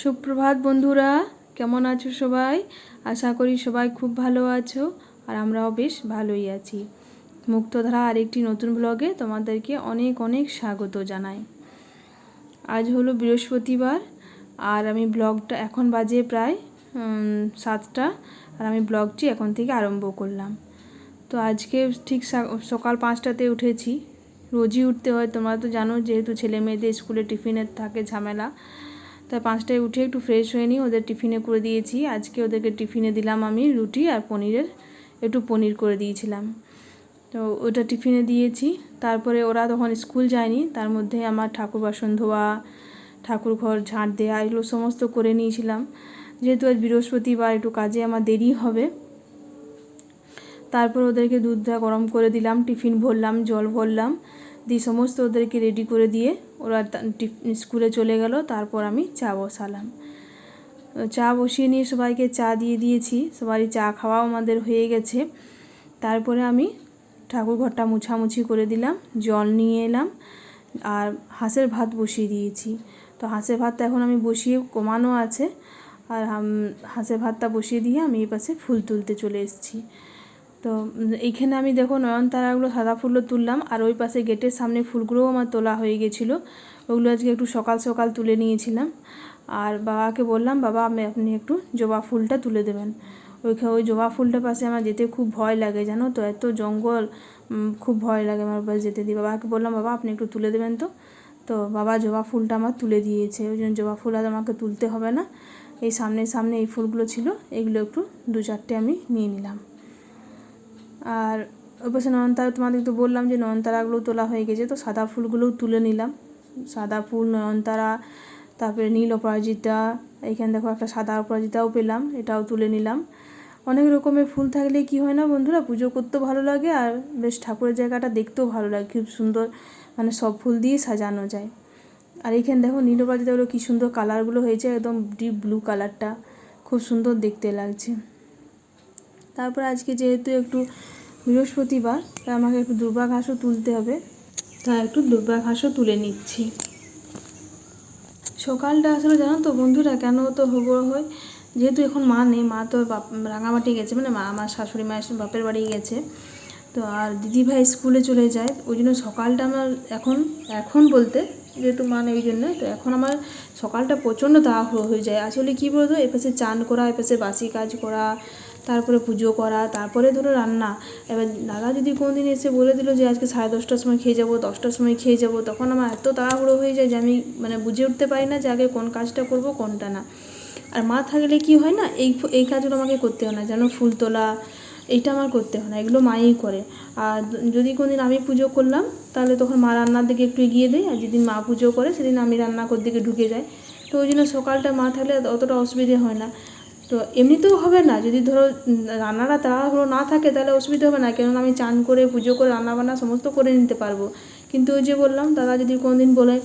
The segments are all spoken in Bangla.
সুপ্রভাত বন্ধুরা, কেমন আছো সবাই? আশা করি সবাই খুব ভালো আছো আর আমরাও বেশ ভালোই আছি। মুক্তধারা আরেকটি নতুন ব্লগে তোমাদেরকে অনেক অনেক স্বাগত জানাই। আজ হলো বৃহস্পতিবার আর আমি ব্লগটা এখন বাজে প্রায় সাতটা আর আমি ব্লগটি এখন থেকে আরম্ভ করলাম। তো আজকে ঠিক সকাল পাঁচটাতে উঠেছি। রোজই উঠতে হয়, তোমরা তো জানো যেহেতু ছেলে মেয়েদের স্কুলে টিফিনের থাকে ঝামেলা। তাই পাঁচটায় উঠে একটু ফ্রেশ হয়ে নিই ওদের টিফিনে করে দিয়েছি। আজকে ওদেরকে টিফিনে দিলাম আমি রুটি আর পনিরের, একটু পনির করে দিয়েছিলাম। তো ওটা টিফিনে দিয়েছি। তারপরে ওরা তখন স্কুল যায়নি, তার মধ্যে আমার ঠাকুর বাসন ধোয়া, ঠাকুর ঘর ঝাঁট দেওয়া এগুলো সমস্ত করে নিয়েছিলাম। যেহেতু আজ বৃহস্পতিবার, একটু কাজে আমার দেরি হবে। তারপর ওদেরকে দুধটা গরম করে দিলাম টিফিন ভরলাম, জল ভরলাম। দিয়ে সমস্ত ওদেরকে রেডি করে দিয়ে ওরা স্কুলে চলে গেল। তারপর আমি চা বসালাম। চা বসিয়ে নিয়ে সবাইকে চা দিয়ে দিয়েছি। সবারই চা খাওয়াও আমাদের হয়ে গেছে। তারপরে আমি ঠাকুর ঘরটা মুছামুছি করে দিলাম, জল নিয়ে এলাম আর হাঁসের ভাত বসিয়ে দিয়েছি। তো হাঁসের ভাতটা এখন আমি বসিয়ে কমানো আছে। আর হাঁসের ভাতটা বসিয়ে দিয়ে আমি এই পাশে ফুল তুলতে চলে এসেছি। তো এইখানে আমি দেখো নয়নতারাগুলো সাদা ফুলও তুললাম, আর ওই পাশে গেটের সামনে ফুলগুলোও আমার তোলা হয়ে গেছিল। ওগুলো আজকে একটু সকাল সকাল তুলে নিয়েছিলাম। আর বাবাকে বললাম, বাবা, আমি আপনি একটু জবা ফুলটা তুলে দেবেন। ওইখানে ওই জবা ফুলটার পাশে আমার যেতে খুব ভয় লাগে, জানো তো? এত জঙ্গল খুব ভয় লাগে আমার পাশে যেতে দিয়ে। বাবাকে বললাম, বাবা, আপনি একটু তুলে দেবেন তো? তো বাবা জবা ফুলটা আমার তুলে দিয়েছে। ওই জন্য জবা ফুল আর আমাকে তুলতে হবে না। এই সামনে সামনে এই ফুলগুলো ছিল, এগুলো একটু দু চারটে আমি নিয়ে নিলাম। আর ওই পাশে নয়নতারা, তোমাদের তো বললাম যে নয়নতারাগুলো তোলা হয়ে গেছে, তো সাদা ফুলগুলোও তুলে নিলাম। সাদা ফুল, নয়নতারা, তারপরে নীল অপরাজিতা এইখানে দেখো একটা সাদা অপরাজিতাও পেলাম, এটাও তুলে নিলাম। অনেক রকমের ফুল থাকলে কি হয় না বন্ধুরা, পুজো করতেও ভালো লাগে আর বেশ ঠাকুরের জায়গাটা দেখতেও ভালো লাগে, খুব সুন্দর মানে সব ফুল দিয়ে সাজানো যায়। আর এইখানে দেখো নীল অপরাজিতাগুলো কী সুন্দর কালারগুলো হয়েছে, একদম ডিপ ব্লু কালারটা, খুব সুন্দর দেখতে লাগছে। তারপর আজকে যেহেতু একটু বৃহস্পতিবার তাই আমাকে একটু দুর্বা ঘাসও তুলতে হবে। তাই একটু দুর্বা ঘাসও তুলে নিচ্ছি। সকালটা আসলে জানো তো বন্ধুরা কেন তো হবড় হয়? যেহেতু এখন মা নেই মা তো বাপ রাঙামাটি গেছে মানে মা আমার শাশুড়ি মায়ের বাপের বাড়ি গেছে। তো আর দিদিভাই স্কুলে চলে যায় ওই জন্য সকালটা আমার এখন এখন বলতে যেহেতু মা নেই ওই জন্য তো এখন আমার সকালটা প্রচণ্ড তাড়াহুড়ো হয়ে যায়। আসলে কী বলতো এপাশে চান করা এপাশে বাসি কাজ করা তারপরে পুজো করা, তারপরে ধরো রান্না। এবার দাদা যদি কোনোদিন এসে বলে দিল যে আজকে সাড়ে দশটার সময় খেয়ে যাব, দশটার সময় খেয়ে যাব, তখন আমার এত তাড়াহুড়ো হয়ে যায় যে আমি মানে বুঝে উঠতে পারি না যে আগে কোন কাজটা করব, কোনটা না। আর মা থাকলে কি হয় না, এই এই কাজগুলো আমাকে করতে হয় না, যেন ফুল তোলা, এইটা আমার করতে হয় না, এগুলো মাই করে। আর যদি কোনোদিন আমি পুজো করলাম, তাহলে তখন মা রান্নার দিকে একটু এগিয়ে দেয়, আর যেদিন মা পুজো করে, সেদিন আমি রান্না করার দিকে ঢুকে যাই। তো ওই জন্য সকালটা মা থাকলে অতটা অসুবিধে হয় না। তো এমনিতেও হবে না। যদি ধরো রান্নাটা তাড়াহুড়ো না থাকে, তাহলে অসুবিধা হবে না। কেননা আমি চান করে, পুজো করে, রান্নাবান্না সমস্ত করে নিতে পারব। কিন্তু ওই যে বললাম, দাদা যদি কোনোদিন বলে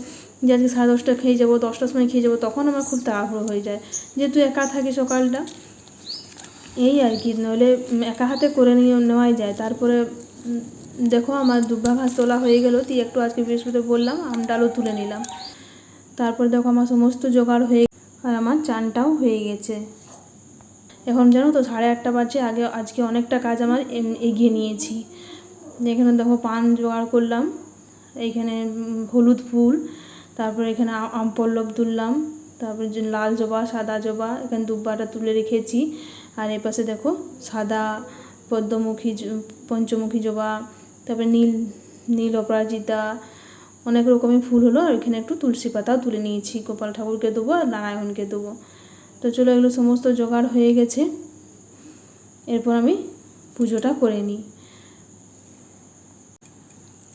যে আজকে সাড়ে দশটা খেয়ে যাব, দশটার সময় খেয়ে যাব, তখন আমার খুব তাড়াহুড়ো হয়ে যায়। যেহেতু একা থাকি সকালটা, এই আর কি, নইলে একা হাতে করে নিয়ে নেওয়াই যায়। তারপরে দেখো আমার দুব্বা ঘাস তোলা হয়ে গেল। তুই একটু আজকে বৃহস্পতি বললাম আমডালও তুলে নিলাম। তারপর দেখো আমার সমস্ত জোগাড় হয়ে আর আমার চানটাও হয়ে গেছে। এখন জানো তো, সাড়ে আটটা বাজে, আগে, আজকে অনেকটা কাজ আমার এগিয়ে নিয়েছি। এখানে দেখো পান জোগাড় করলাম, এইখানে হলুদ ফুল, তারপরে এখানে আম পল্লব তুললাম, তারপরে লাল জবা, সাদা জবা, এখানে দুব্বাটা তুলে রেখেছি। আর এই পাশে দেখো সাদা পদ্মমুখী পঞ্চমুখী জবা, তারপরে নীল নীল অপরাজিতা, অনেক রকমের ফুল হলো। আর এখানে একটু তুলসী পাতাও তুলে নিয়েছি। গোপাল ঠাকুরকে দেবো আর নারায়ণকে দেবো। তো চলো এগুলো সমস্ত জোগাড় হয়ে গেছে। এরপর আমি পুজোটা করে নিই।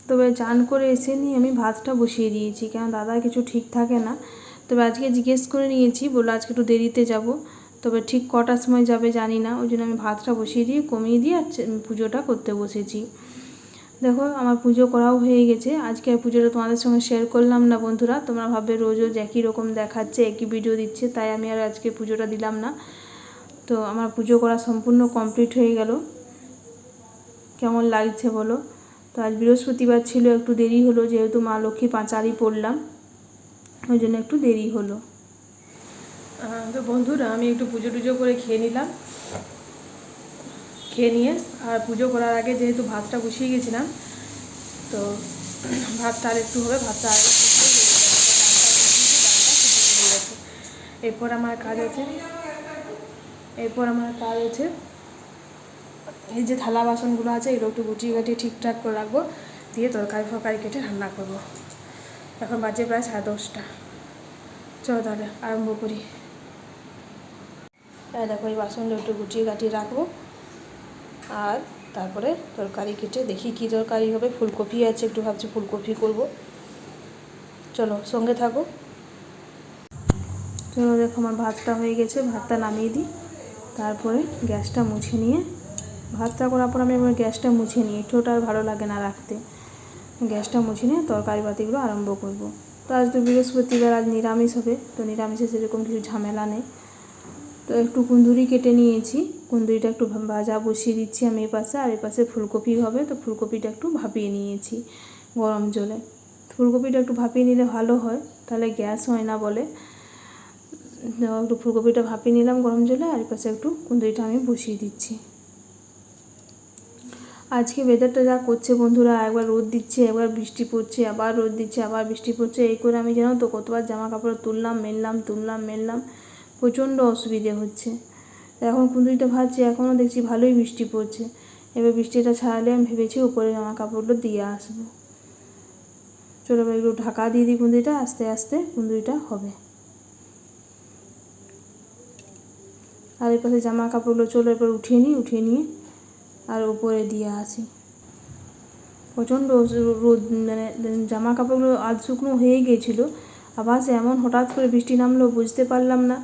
তবে চান করে এসে নিয়ে আমি ভাতটা বসিয়ে দিয়েছি কেন দাদার কিছু ঠিক থাকে না। তবে আজকে জিজ্ঞেস করে নিয়েছি বলে আজকে একটু দেরিতে যাব। তবে ঠিক কটার সময় যাবে জানি না, ওই জন্য আমি ভাতটা বসিয়ে দিয়ে কমিয়ে দিয়ে আর পুজোটা করতে বসেছি। দেখো, আমার পুজো করাও হয়ে গেছে। আজকে পুজোটা তোমাদের সঙ্গে শেয়ার করলাম না বন্ধুরা। তোমরা ভাববে রোজ রোজ একই রকম দেখাচ্ছে, একই ভিডিও দিচ্ছে, তাই আমি আর আজকে পুজোটা দিলাম না। তো আমার পুজো করা সম্পূর্ণ কমপ্লিট হয়ে গেল। কেমন লাগছে বলো? তো আজ বৃহস্পতিবার ছিল, একটু দেরি হলো, যেহেতু মা লক্ষ্মী পাঁচারি পড়লাম, ওই জন্য একটু দেরি হলো। তো বন্ধুরা, আমি একটু পুজো টুজো করে খেয়ে নিলাম। খেয়ে নিয়ে, আর পুজো করার আগে যেহেতু ভাতটা বসিয়ে গেছিলাম, তো ভাতটা আর একটু হবে, ভাতটা আর। এরপর আমার কাজ আছে। এরপর আমার কাজ আছে। এই যে থালা বাসনগুলো আছে, এগুলো একটু গুটিয়ে গাটিয়ে ঠিকঠাক করে রাখব, দিয়ে তরকারি ফরকারি কেটে রান্না করব। এখন বাজে প্রায় সাড়ে দশটা। চলো তাহলে আরম্ভ করি। দেখো, এই বাসনগুলো একটু গুটিয়ে গাটিয়ে রাখব। আর তারপরে তরকারি কেটে দেখি কী তরকারি হবে। ফুলকপি আছে, একটু ভাবছি ফুলকপি করব। চলো, সঙ্গে থাকো। চলো, দেখো, আমার ভাতটা হয়ে গেছে, ভাতটা নামিয়ে দিই। তারপরে গ্যাসটা মুছে নিয়ে, ভাতটা করার পর আমি এবার গ্যাসটা মুছে নিই। একটুটা আর ভালো লাগে না রাখতে। গ্যাসটা মুছে নিয়ে তরকারি বাতিগুলো আরম্ভ করব। তো আজ তো বৃহস্পতিবার, আজ নিরামিষ হবে। তো নিরামিষে সেরকম কিছু ঝামেলা নেই। তো একটু কুন্দুরি কেটে নিয়েছি। কুন্দুরিটা একটু ভাজা বসিয়ে দিচ্ছি আমি এ পাশে আর এ পাশে ফুলকপি হবে। তো ফুলকপিটা একটু ভাপিয়ে নিয়েছি গরম জলে। ফুলকপিটা একটু ভাপিয়ে নিলে ভালো হয়, তাহলে গ্যাস হয় না বলে। একটু ফুলকপিটা ভাপিয়ে নিলাম গরম জলে, আর পাশে একটু কুন্দুরিটা আমি বসিয়ে দিচ্ছি। আজকে ওয়েদারটা যা করছে বন্ধুরা, একবার রোদ দিচ্ছে, একবার বৃষ্টি পড়ছে, আবার রোদ দিচ্ছে, আবার বৃষ্টি পড়ছে। এই করে আমি জানো তো কতবার জামা কাপড় তুললাম, মেললাম তুললাম, মেললাম। প্রচণ্ড অসুবিধে হচ্ছে। এখন কুন্দুরিটা ভাজছে, এখনও দেখছি ভালোই বৃষ্টি পড়ছে। এবার বৃষ্টিটা ছাড়ালে আমি ভেবেছি উপরে জামা কাপড়গুলো দিয়ে আসব। চলো এবার একটু ঢাকা দিয়ে দিই কুন্দুরিটা আস্তে আস্তে কুন্দুরিটা হবে। আর এই পাশে জামা কাপড়গুলো চলো এবার উঠিয়ে নিই, উঠিয়ে নিয়ে আর উপরে দিয়ে আসি। প্রচণ্ড রোদ মানে জামা কাপড়গুলো আধ শুকনো হয়ে গিয়েছিল। আবার এমন হঠাৎ করে বৃষ্টি নামলো, বুঝতে পারলাম না।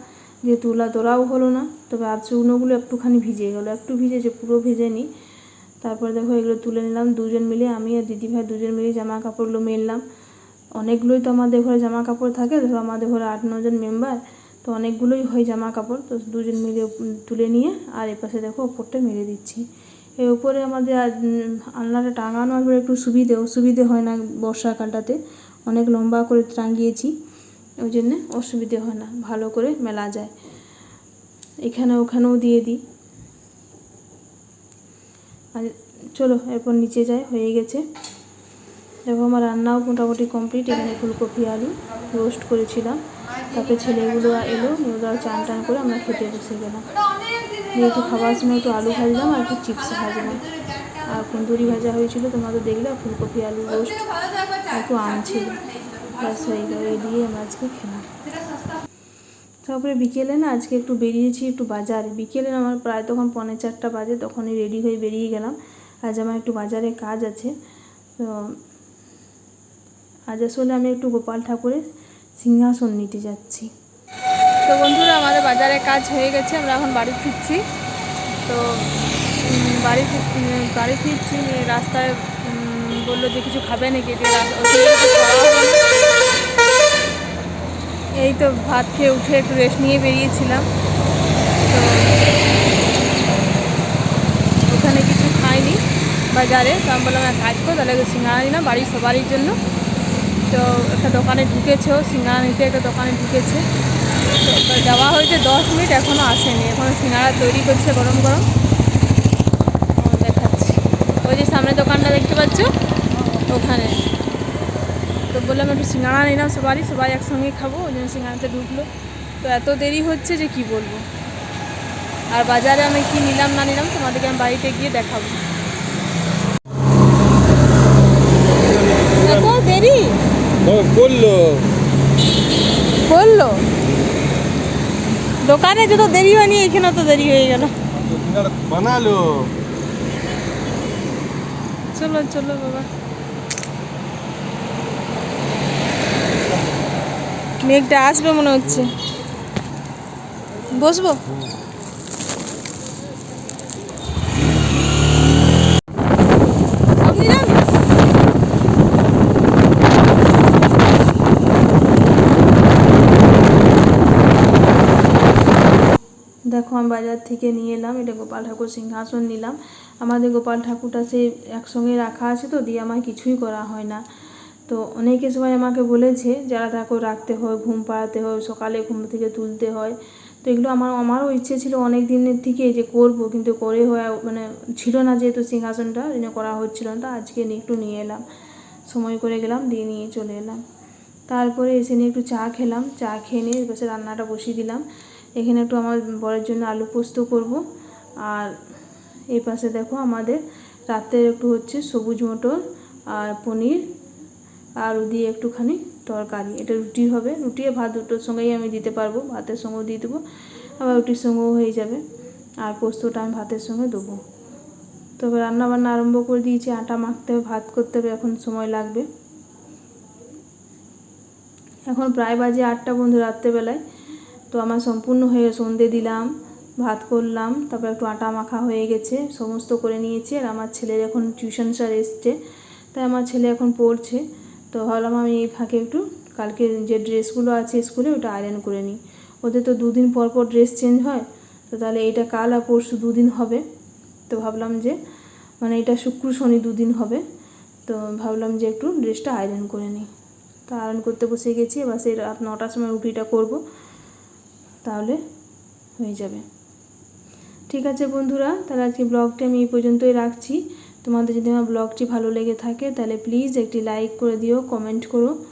যে তোলা তোলাও হলো না, তবে আধ শুকনোগুলো একটুখানি ভিজে গেলো। একটু ভিজেছে পুরো ভিজে ভেজেনি তারপরে দেখো এগুলো তুলে নিলাম দুজন মিলে। আমি আর দিদিভাই দুজন মিলে জামা কাপড়গুলো মেললাম। অনেকগুলোই তো আমাদের ঘরে জামা কাপড় থাকে। ধরো আমাদের ঘরে আট নজন মেম্বার তো অনেকগুলোই হয় জামা কাপড় তো দুজন মিলে তুলে নিয়ে আর এপাশে দেখো ওপরটা মেরে দিচ্ছি। এর উপরে আমাদের আলনাটা টাঙানো একটু সুবিধে, অসুবিধে হয় না বর্ষাকালটাতে। অনেক লম্বা করে টাঙিয়েছি। ওই জন্যে অসুবিধে হয় না, ভালো করে মেলা যায়। এখানে ওখানেও দিয়ে দিই। আর চলো, এরপর নিচে যাই, হয়ে গেছে। দেখো আমার রান্নাও মোটামুটি কমপ্লিট এখানে ফুলকপি, আলু রোস্ট করেছিলাম। তারপরে ছেলেগুলো এলো, ওরা চান টান করে আমরা খেতে বসে গেলাম। যেহেতু খাবার সময় একটু আলু ভাজলাম আর একটু চিপস ভাজলাম। আর কুন্দুরি ভাজা হয়েছিল, তোমরা তো দেখলে, ফুলকপি, আলু রোস্ট একটু আম ছিল। ব্যাস হয়ে গেল এই দিয়ে আজকে খেলাম। তারপরে বিকেলে না আজকে একটু বেরিয়েছি একটু বাজারে। বিকেলে আমার প্রায় তখন পৌনে চারটা বাজে, তখনই রেডি হয়ে বেরিয়ে গেলাম। আজ আমার একটু বাজারে কাজ আছে। তো আজ আসলে আমি একটু গোপাল ঠাকুরের সিংহাসন নিতে যাচ্ছি। তো বন্ধুরা, আমাদের বাজারে কাজ হয়ে গেছে, আমরা এখন বাড়ি ফিরছি। তো বাড়ি বাড়ি ফিরছি রাস্তায় বলল যে কিছু খাবে নাকি দিয়ে রাস- ওখানে কিছু খাওয়া হলো না। এই তো ভাত খেয়ে উঠে একটু রেস্ট নিয়ে বেরিয়েছিলাম। তো ওখানে কিছু খাইনি, বাজারে। তো আমি বললাম কাজ করো, তাহলে সিঙ্গারা নিলাম, বাড়ির সবারই জন্য। তো একটা দোকানে ঢুকেছেও, সিঙ্গারা নিতে একটা দোকানে ঢুকেছে। তো যাওয়া হয়েছে দশ মিনিট এখনও আসেনি। এখনও সিঙ্গারা তৈরি করছে গরম গরম। দেখাচ্ছি। ওই যে সামনে দোকানটা দেখতে পাচ্ছ? ওখানে। তো বললাম একটু সিঙ্গাড়া নিলাম সবারই সবাই একসঙ্গে খাব ওই জন্য সিঙ্গাড়াতে ঢুকলো। তো এত দেরি হচ্ছে যে কি বলব? আর বাজারে আমি কি নিলাম না নিলাম তোমাদেরকে আমি বাড়িতে গিয়ে দেখাবো। এত দেরি? দোকানে যত দেরি হয়নি এখানে তো দেরি হয়ে গেল। বানালো। চলো চলো বাবা। মেঘটা আসবে মনে হচ্ছে। বসবো? দেখো আমি বাজার থেকে নিয়ে এলাম, এটা গোপাল ঠাকুর সিংহাসন নিলাম। আমাদের গোপাল ঠাকুরটা সে একসঙ্গে রাখা আছে তো, দিয়ে আমার কিছুই করা হয় না। তো অনেকে সবাই আমাকে বলেছে, যারা তাকে রাখতে হয়, ঘুম পাড়াতে হয়, সকালে ঘুম থেকে তুলতে হয়। তো এগুলো আমার, আমারও ইচ্ছে ছিল অনেক দিনের থেকে যে করব, কিন্তু করে হয়ে মানে ছিল না যেহেতু সিংহাসনটা জন্য করা হচ্ছিল না। তো আজকে একটু নিয়ে এলাম। সময় করে গেলাম, দিয়ে নিয়ে চলে এলাম। তারপরে এসে নিয়ে একটু চা খেলাম। চা খেয়ে নিয়ে বসে রান্নাটা বসিয়ে দিলাম। এখানে একটু আমার বরের জন্য আলু পোস্ত করব। আর এই পাশে দেখো আমাদের রাতের একটু হচ্ছে সবুজ মটর আর পনির আর দিয়ে একটুখানি তরকারি। এটা রুটি হবে। রুটি আর ভাত দুটোর সঙ্গেই আমি দিতে পারব। ভাতের সঙ্গেও দিয়ে দেবো। আবার রুটির সঙ্গেও হয়ে যাবে। আর পোস্তটা আমি ভাতের সঙ্গে দেবো। তবে রান্না বান্না আরম্ভ করে দিয়েছি। আটা মাখতে হবে, ভাত করতে হবে। এখন সময় লাগবে। এখন প্রায় বাজে আটটা বন্ধু রাত্রেবেলায়। তো আমার সম্পূর্ণ হয়ে সন্ধে দিলাম, ভাত করলাম, তারপর একটু আটা মাখা হয়ে গেছে। সমস্ত করে নিয়েছি। আর আমার ছেলের এখন টিউশন স্যার এসছে। তাই আমার ছেলে এখন পড়ছে। তো ভাবলাম আমি এই ফাঁকে একটু কালকে যে ড্রেসগুলো আছে স্কুলে ওটা আয়রন করে নিই। ওদের তো দুদিন পর পর ড্রেস চেঞ্জ হয়, তো তাহলে এটা কাল আর পরশু দুদিন হবে। তো ভাবলাম যে মানে এটা শুক্র শনি দুদিন হবে, তো ভাবলাম যে একটু ড্রেসটা আয়রন করে নিই। তো আয়রন করতে বসে গেছি, এবার সেই রাত নটার সময় রুটিটা করব তাহলে হয়ে যাবে। ঠিক আছে বন্ধুরা, তাহলে আজকে ব্লগটি আমি এই পর্যন্তই রাখছি। তোমাদের যদি আমার ব্লগটি ভালো লেগে থাকে, তাহলে প্লিজ একটি লাইক করে দিও কমেন্ট করো।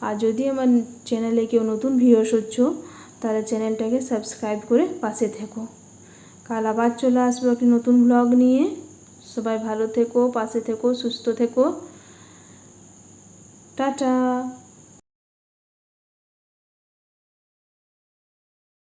আর যদি আমার চ্যানেলে কেউ নতুন ভিও হচ্ছ, তাহলে চ্যানেলটাকে সাবস্ক্রাইব করে পাশে থেকো। কাল আবার চলে আসব একটি নতুন ব্লগ নিয়ে। সবাই ভালো থেকো, পাশে থেকো, সুস্থ থেকো। টাটা!